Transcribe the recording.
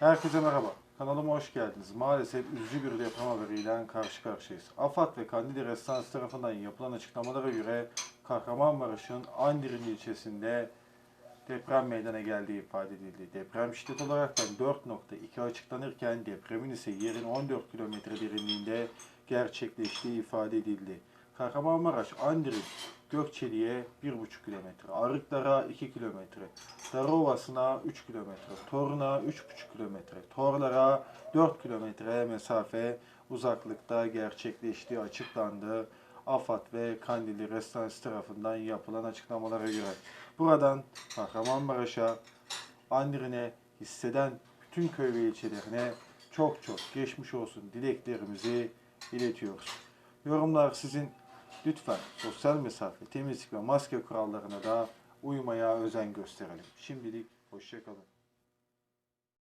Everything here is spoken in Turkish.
Herkese merhaba. Kanalıma hoş geldiniz. Maalesef üzücü bir deprem haberiyle karşı karşıyayız. AFAD ve Kandili Restansı tarafından yapılan açıklamalara göre Kahramanmaraş'ın Andirin ilçesinde deprem meydana geldiği ifade edildi. Deprem şiddet olarak 4.2 açıklanırken depremin ise yerin 14 kilometre derinliğinde gerçekleştiği ifade edildi. Kahramanmaraş, Andirin, Gökçeli'ye 1,5 kilometre, Arıklar'a 2 kilometre, Darovası'na 3 kilometre, Torun'a 3,5 kilometre, Torlar'a 4 kilometre mesafe uzaklıkta gerçekleştiği açıklandı. AFAD ve Kandili Restansı tarafından yapılan açıklamalara göre. Buradan Kahramanmaraş'a, Andirin'e hisseden bütün köy ve ilçelerine çok çok geçmiş olsun dileklerimizi iletiyoruz. Yorumlar sizin. Lütfen sosyal mesafe, temizlik ve maske kurallarına da uymaya özen gösterelim. Şimdilik hoşçakalın.